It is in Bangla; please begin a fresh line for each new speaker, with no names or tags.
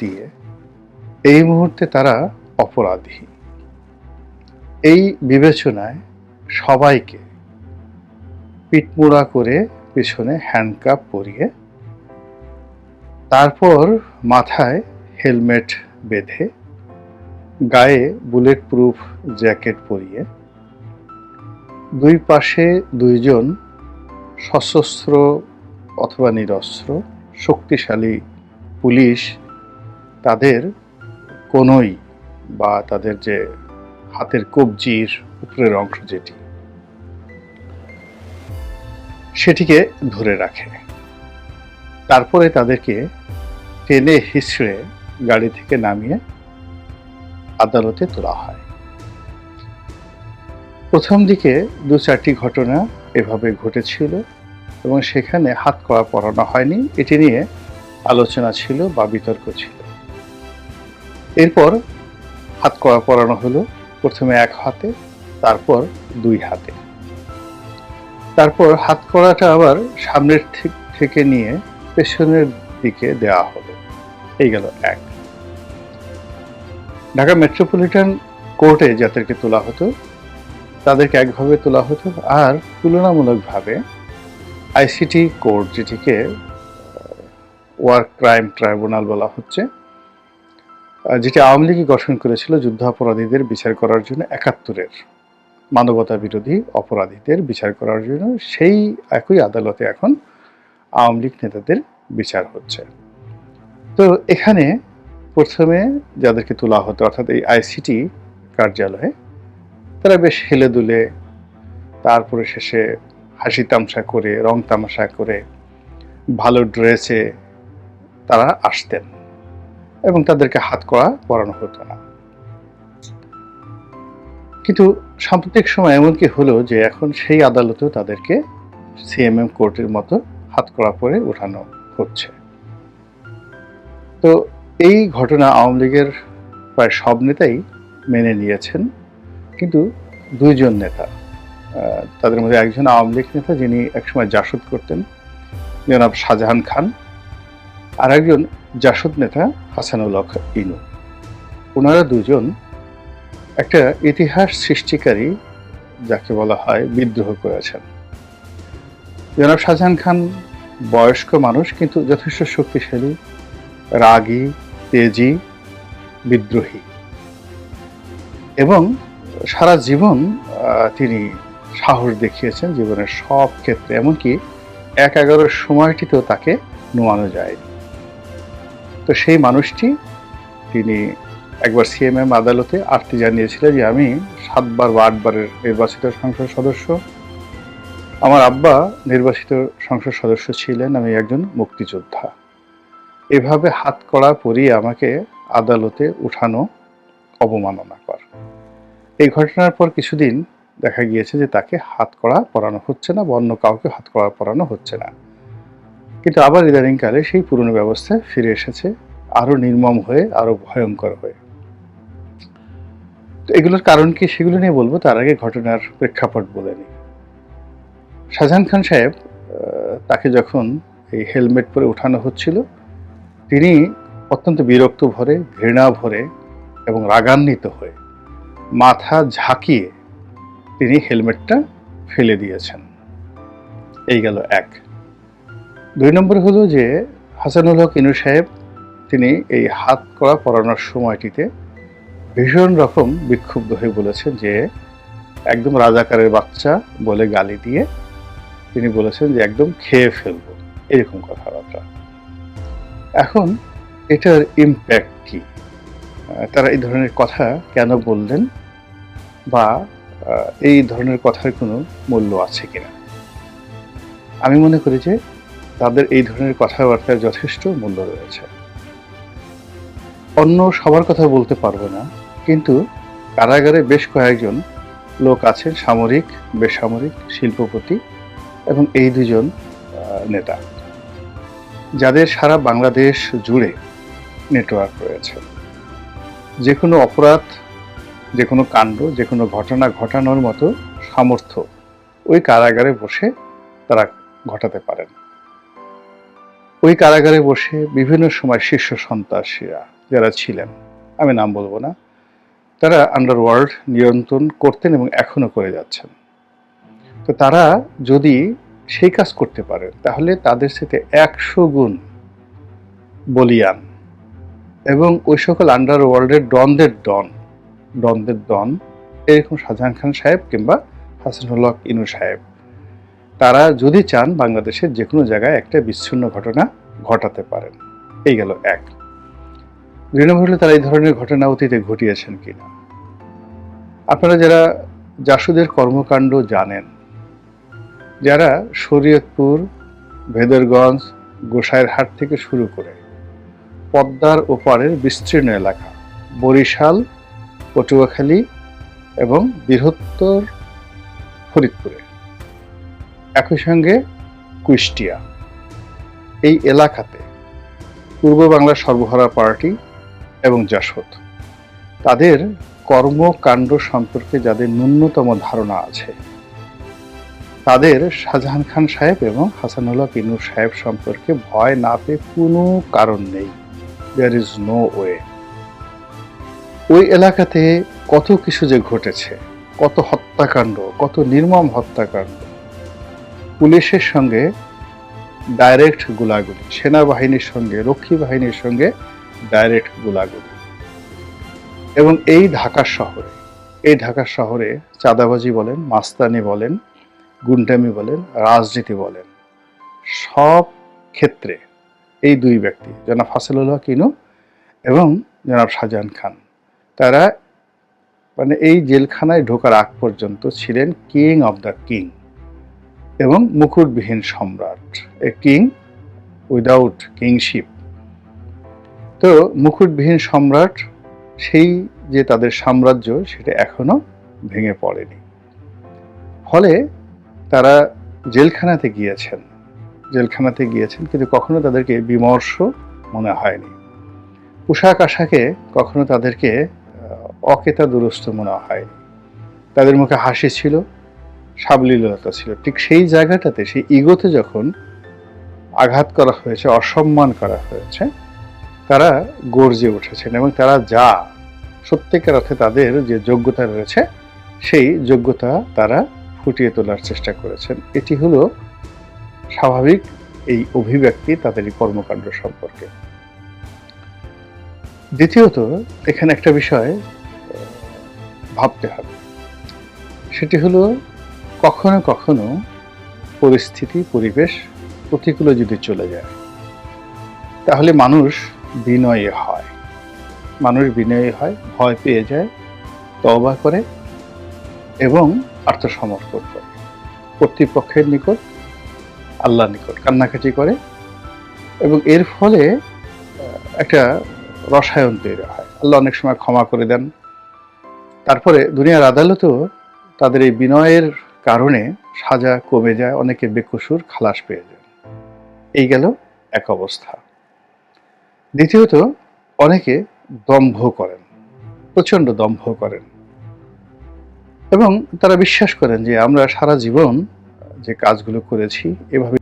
দিয়ে এই মুহূর্তে তারা অপরাধী। এই বিবেচনায় সবাইকে পিটমোড়া করে পিছনে হ্যান্ডকাপ পরিয়ে তারপর মাথায় হেলমেট বেঁধে গায়ে বুলেট প্রুফ জ্যাকেট পরিয়ে দুই পাশে দুইজন সশস্ত্র অথবা নিরস্ত্র শক্তিশালী পুলিশ তাদের কোনোই বা তাদের যে হাতের কবজির উপরের অংশ যেটি, সেটিকে ধরে রাখে। তারপরে তাদেরকে টেনে হিসড়ে গাড়ি থেকে নামিয়ে আদালতে তোলা হয়। প্রথম দিকে দু চারটি ঘটনা এভাবে ঘটেছিল এবং সেখানে হাত করা পড়ানো হয়নি। এটি নিয়ে আলোচনা ছিল বা বিতর্ক ছিল। এরপর হাত করা পড়ানো হলো, প্রথমে এক হাতে, তারপর দুই হাতে। তারপর হাত করাটা আবার সামনের থেকে নিয়ে পেছনের দিকে দেওয়া হলো। এই গেল এক। ঢাকা মেট্রোপলিটন কোর্টে যাদেরকে তোলা হতো, তাদেরকে একভাবে তোলা হতো আর তুলনামূলকভাবে আইসিটি কোর্ট যেটিকে ওয়ার ক্রাইম ট্রাইব্যুনাল বলা হচ্ছে যেটি আওয়ামী লীগই গঠন করেছিল যুদ্ধাপরাধীদের বিচার করার জন্য একাত্তরের। মানবতা বিরোধী অপরাধীদের বিচার করার জন্য সেই একই আদালতে এখন আওয়ামী লীগ নেতাদের বিচার হচ্ছে। তো এখানে প্রথমে যাদেরকে তোলা হতো, অর্থাৎ এই আইসিটি কার্যালয়ে, তারা বেশ হেলে দুলে তারপরে শেষে হাসি তামসা করে, রং তামাশা করে, ভালো ড্রেসে তারা আসতেন। এবং তাদেরকে হাত করা পরানো হতো না। কিন্তু সাম্প্রতিক সময় এমনকি হলো যে এখন সেই আদালতেও তাদেরকে সিএমএম কোর্টের মতো হাত করা পরে উঠানো হচ্ছে। তো এই ঘটনা আওয়ামী লীগের প্রায় সব নেতাই মেনে নিয়েছেন, কিন্তু দুইজন নেতা তাদের মধ্যে একজন আওয়ামী লীগ নেতা যিনি একসময় জাসদ করতেন, জনাব শাহজাহান খান আর একজন জাসদ নেতা হাসানুল হক ইনু। ওনারা দুজন একটা ইতিহাস সৃষ্টিকারী, যাকে বলা হয় বিদ্রোহ করেছেন। জনাব শাহজাহান খান বয়স্ক মানুষ, কিন্তু যথেষ্ট শক্তিশালী, রাগী, তেজি, বিদ্রোহী। এবং সারা জীবন তিনি সাহস দেখিয়েছেন জীবনের সব ক্ষেত্রে। এমনকি এক এগারোর সময়টিতেও তাকে নোয়ানো যায়নি। তো সেই মানুষটি তিনি একবার সিএমএম আদালতে আর্তি জানিয়েছিলেন যে আমি সাতবার বা আটবারের নির্বাচিত সংসদ সদস্য। আমার আব্বা নির্বাচিত সংসদ সদস্য ছিলেন, আমি একজন মুক্তিযোদ্ধা। এভাবে হাত কড়া পরিয়ে আমাকে আদালতে উঠানো অবমাননা কর এই ঘটনার পর কিছুদিন দেখা গিয়েছে যে তাকে হাত কড়া পরানো হচ্ছে না বা অন্য কাউকে হাত কড়া পরানো হচ্ছে না। কিন্তু আবার ইদানিংকালে সেই পুরনো ব্যবস্থা ফিরে এসেছে, আরও নির্মম হয়ে, আরও ভয়ঙ্কর হয়ে। তো এগুলোর কারণ কি সেগুলো নিয়ে বলব? তার আগে ঘটনার প্রেক্ষাপট বলে নিই। শাহজাহান খান সাহেব তাকে যখন এই হেলমেট পরে উঠানো হচ্ছিল, তিনি অত্যন্ত বিরক্ত ভরে, ঘৃণা ভরে এবং রাগান্বিত হয়ে মাথা ঝাঁকিয়ে তিনি হেলমেটটা ফেলে দিয়েছেন। এই গেল এক। দুই নম্বর হলো যে হাসানুল হক ইনু সাহেব, তিনি এই হাত করা পরানোর সময়টিতে ভীষণ রকম বিক্ষুব্ধ হয়ে বলেছেন যে একদম রাজাকারের বাচ্চা বলে গালি দিয়ে তিনি বলেছেন যে একদম খেয়ে ফেলব, এরকম কথাবার্তা। এখন এটার ইম্প্যাক্ট কি? তারা এই ধরনের কথা কেন বললেন? বা এই ধরনের কথার কোনো মূল্য আছে কিনা? আমি মনে করি যে তাদের এই ধরনের কথাবার্তার যথেষ্ট মূল্য রয়েছে। অন্য সবার কথা বলতে পারব না, কিন্তু কারাগারে বেশ কয়েকজন লোক আছেন, সামরিক, বেসামরিক শিল্পপতি এবং এই দুজন নেতা। যাদের সারা বাংলাদেশ জুড়ে নেটওয়ার্ক রয়েছে। যে কোনো অপরাধ, যে কোনো কাণ্ড, যে কোনো ঘটনা ঘটানোর মতো সামর্থ্য ওই কারাগারে বসে তারা ঘটাতে পারেন। ওই কারাগারে বসে বিভিন্ন সময় শীর্ষ সন্ত্রাসীরা যারা ছিলেন, আমি নাম বলব না, তারা আন্ডারওয়ার্ল্ড নিয়ন্ত্রণ করতেন এবং এখনও করে যাচ্ছেন। তো তারা যদি সেই কাজ করতে পারে, তাহলে তাদের সাথে একশো গুণ বলিয়ান এবং ওই সকল আন্ডারওয়ার্ল্ডের ডনদের ডন ডনদের ডন এরকম শাহজাহান খান সাহেব কিংবা হাসানুল হক ইনু সাহেব। তারা যদি চান বাংলাদেশের যে কোনো জায়গায় একটা বিচ্ছিন্ন ঘটনা ঘটাতে পারেন। এই গেল এক। দুই নম্বর তারা এই ধরনের ঘটনা অতীতে ঘটিয়েছেন কিনা। আপনারা যারা জাসুদের কর্মকাণ্ড জানেন, যারা শরীয়তপুর, ভেদরগঞ্জ গোসাইয়ের হাট থেকে শুরু করে পদ্মার ওপারের বিস্তীর্ণ এলাকা, বরিশাল, পটুয়াখালী এবং বৃহত্তর ফরিদপুরে একই সঙ্গে কুষ্টিয়া। এই এলাকাতে পূর্ব বাংলার সর্বহারা পার্টি এবং জাসদ, তাদের কর্মকাণ্ড সম্পর্কে যাদের ন্যূনতম ধারণা আছে, তাদের শাহজাহান খান সাহেব এবং হাসানুল্লাহ কিনুর সাহেব সম্পর্কে ভয় না পেয়ে কোনো কারণ নেই। দেয়ার ইজ নো ওয়ে ওই এলাকাতে কত কিছু যে ঘটেছে, কত হত্যাকাণ্ড, কত নির্মম হত্যাকাণ্ড পুলিশের সঙ্গে ডাইরেক্ট গোলাগুলি, সেনাবাহিনীর সঙ্গে, রক্ষী বাহিনীর সঙ্গে ডাইরেক্ট গোলাগুলি। এবং এই ঢাকা শহরে, এই ঢাকা শহরে চাঁদাবাজি বলেন, মাস্তানি বলেন, গুন্ডামি বলেন, রাজনীতি বলেন, সব ক্ষেত্রে এই দুই ব্যক্তি, জনাব ফাসলুল্লাহ কিনু এবং জনাব শাহজাহান খান, তারা মানে এই জেলখানায় ঢোকার আগ পর্যন্ত ছিলেন কিং অব দ্য কিং এবং মুকুটবিহীন সম্রাট, এ কিং উইদাউট কিংশিপ। তো মুকুটবিহীন সম্রাট, সেই যে তাদের সাম্রাজ্য, সেটা এখনও ভেঙে পড়েনি। ফলে তারা জেলখানাতে গিয়েছেন। জেলখানাতে গিয়েছেন কিন্তু কখনো তাদেরকে বিমর্ষ মনে হয়নি। পোশাক আশাকে কখনো তাদেরকে অকেতা দুরস্ত মনে হয়নি। তাদের মুখে হাসি ছিল সাবলীলতা ছিল। ঠিক সেই জায়গাটাতে, সেই ইগোতে যখন আঘাত করা হয়েছে, অসম্মান করা হয়েছে, তারা গর্জে উঠেছেন এবং তারা যা সত্যিকার অর্থে তাদের যে যোগ্যতা রয়েছে, সেই যোগ্যতা তারা ফুটিয়ে তোলার চেষ্টা করেছেন। এটি হলো স্বাভাবিক এই অভিব্যক্তি তাদের এই কর্মকাণ্ড সম্পর্কে। দ্বিতীয়ত, এখানে একটা বিষয় ভাবতে হবে। সেটি হলো কখনো কখনো পরিস্থিতি, পরিবেশ প্রতিকূলে যদি চলে যায়, তাহলে মানুষ বিনয়ী হয়। মানুষ বিনয়ী হয়, ভয় পেয়ে যায় তবা করে এবং আত্মসমর্পণ করে। কর্তৃপক্ষের নিকট আল্লাহ নিকট কান্নাকাটি করে এবং এর ফলে একটা রসায়ন তৈরি হয়। আল্লাহ অনেক সময় ক্ষমা করে দেন। তারপরে দুনিয়ার আদালতেও তাদের এই বিনয়ের কারণে সাজা কমে যায়, অনেকে বেকসুর খালাস পেয়ে যায়। এই গেল এক অবস্থা। দ্বিতীয়ত, অনেকে দম্ভ করেন, প্রচণ্ড দম্ভ করেন। এবং তারা বিশ্বাস করেন যে আমরা সারা জীবন যে কাজগুলো করেছি, এভাবে